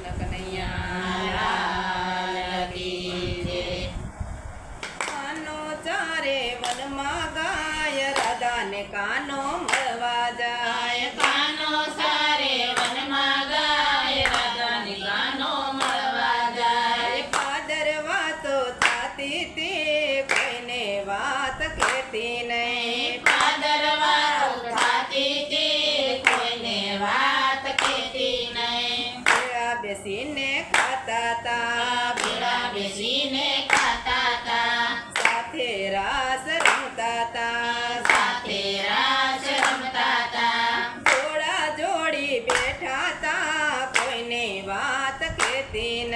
કૃષ્ણ કનૈયા. કાનો ચારે વનમાં ગાય રાધાને કાનો મળવા જાય કાનો સારે વનમાં ગાય રાધાને કાનો મળવા તે કોઈને વાત કહેતી નહીં બેસીને ખાતા સાથે રાસ રમતા સાથે રાસ રમતા જોડા જોડી બેઠા તા કોઈને વાત કહેતી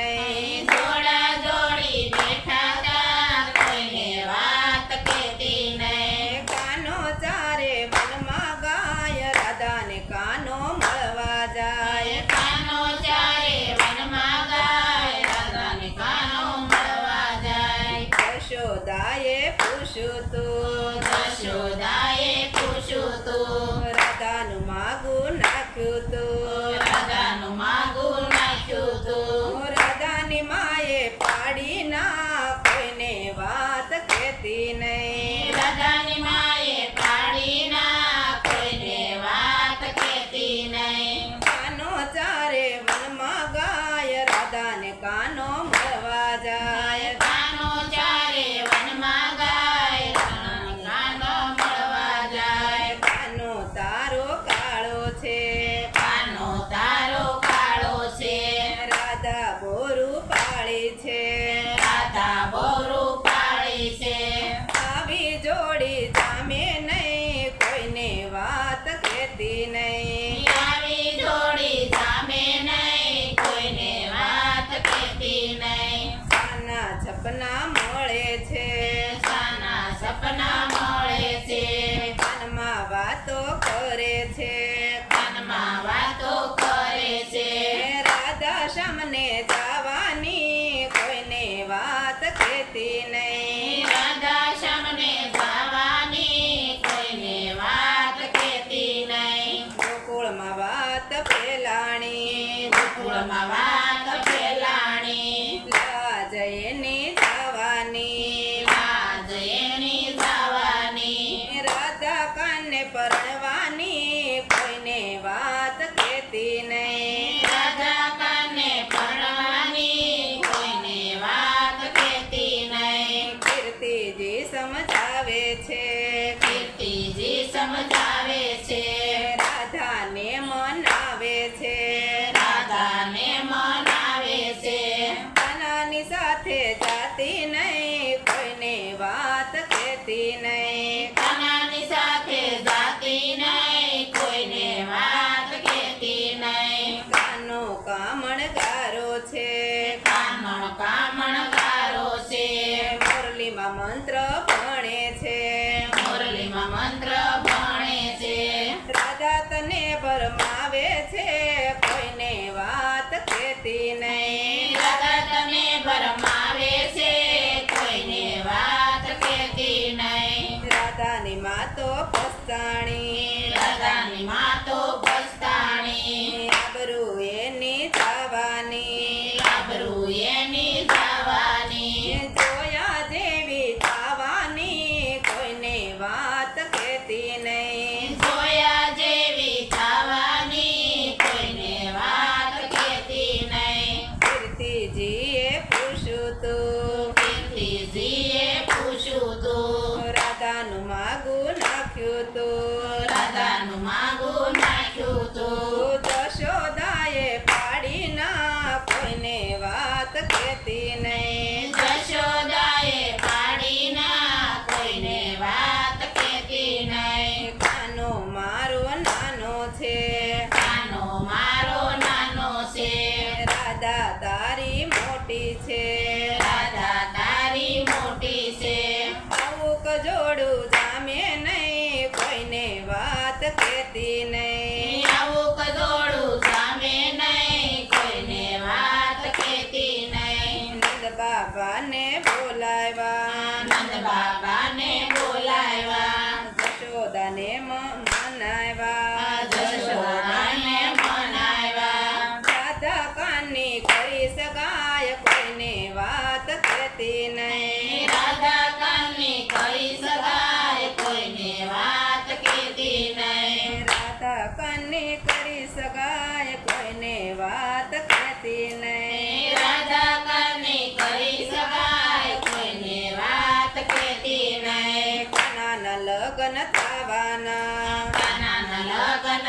રાધાને મળે છે. સાના સપના મળે છે. કાનમાં વાતો કરે છે. કાનમાં વાતો કરે છે. રાધા સામને જવાની કોઈને વાત કહેતી નહીં. રાધા જવાની કોઈને વાત કહેતી નહીં. ગોકુળમાં વાત ફેલાણી. ગોકુળમાં વાત ફેલાણી. લાજ રાધા પરણવાની કોઈને વાત કહેતી નહીં. રાધા કાને પરણવાની કોઈને વાત કહેતી નહીં. કીર્તિજી સમજાવે છે. કીર્તિજી સમજાવે છે. માતો પસ્તાણી. રાધાની માતો પસ્તાણી. આબરૂ એની થવાની આબરૂ એની તું રાધાનું માગું નાખ્યું તું. જશોદાએ પાડી ના કોઈને વાત કહેતી નહીં. જશોદાએ પાડી ના કોઈને વાત કહેતી નહીં. કાનો મારો નાનો છે. કાનો મારો નાનો છે. રાધા તારી મોટી છે. જશોદાને મ-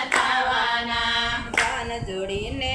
થવાના કાન જોડીને